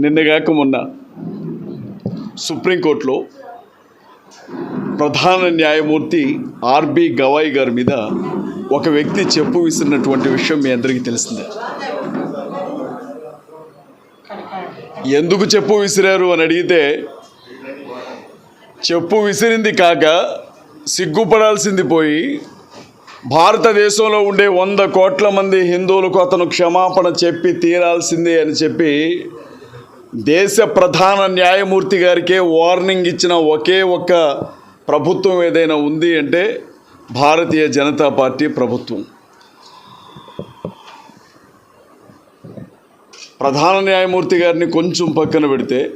నిన్నగాక మొన్న సుప్రీంకోర్టులో ప్రధాన న్యాయమూర్తి ఆర్బి గవాయ్ గారి మీద ఒక వ్యక్తి చెప్పు విసిరినటువంటి విషయం మీ అందరికీ తెలిసిందే. ఎందుకు చెప్పు విసిరారు అని అడిగితే చెప్పు విసిరింది కాక సిగ్గుపడాల్సింది పోయి భారతదేశంలో ఉండే వంద కోట్ల మంది హిందువులకు అతను క్షమాపణ చెప్పి తీరాల్సిందే అని చెప్పి దేశ ప్రధాన న్యాయమూర్తి గారికే వార్నింగ్ ఇచ్చిన ఒకే ఒక్క ప్రభుత్వం ఏదైనా ఉంది అంటే భారతీయ జనతా పార్టీ ప్రభుత్వం. ప్రధాన న్యాయమూర్తి గారిని కొంచెం పక్కన పెడితే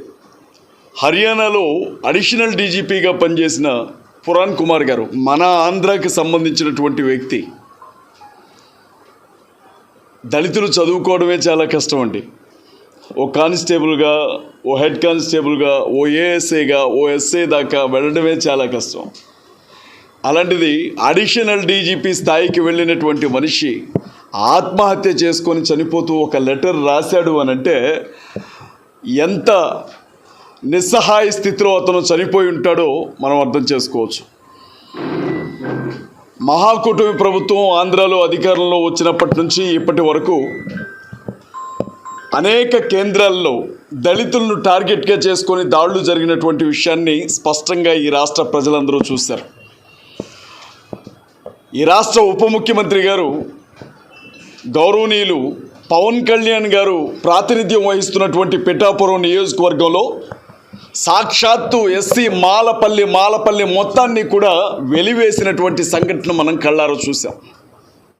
హర్యానాలో అడిషనల్ డీజీపీగా పనిచేసిన పురాణ్ కుమార్ గారు మన ఆంధ్రాకి సంబంధించినటువంటి వ్యక్తి. దళితులు చదువుకోవడమే చాలా కష్టం అండి. ఓ కానిస్టేబుల్గా ఓ హెడ్ కానిస్టేబుల్గా ఓ ఏఎస్ఐగా ఓ ఎస్ఐ దాకా వెళ్ళడమే చాలా కష్టం. అలాంటిది అడిషనల్ డీజీపీ స్థాయికి వెళ్ళినటువంటి మనిషి ఆత్మహత్య చేసుకొని చనిపోతూ ఒక లెటర్ రాశాడు అని అంటే ఎంత నిస్సహాయ స్థితిలో అతను చనిపోయి ఉంటాడో మనం అర్థం చేసుకోవచ్చు. మహాకూటమి ప్రభుత్వం ఆంధ్రాలో అధికారంలో వచ్చినప్పటి నుంచి ఇప్పటి వరకు అనేక కేంద్రాల్లో దళితులను టార్గెట్గా చేసుకొని దాడులు జరిగినటువంటి విషయాన్ని స్పష్టంగా ఈ రాష్ట్ర ప్రజలందరూ చూశారు. ఈ రాష్ట్ర ఉప ముఖ్యమంత్రి గారు గౌరవనీయులు పవన్ కళ్యాణ్ గారు ప్రాతినిధ్యం వహిస్తున్నటువంటి పిఠాపురం నియోజకవర్గంలో సాక్షాత్తు ఎస్సీ మాలపల్లి మాలపల్లి మొత్తాన్ని కూడా వెలివేసినటువంటి సంఘటన మనం కళ్ళారో చూసాం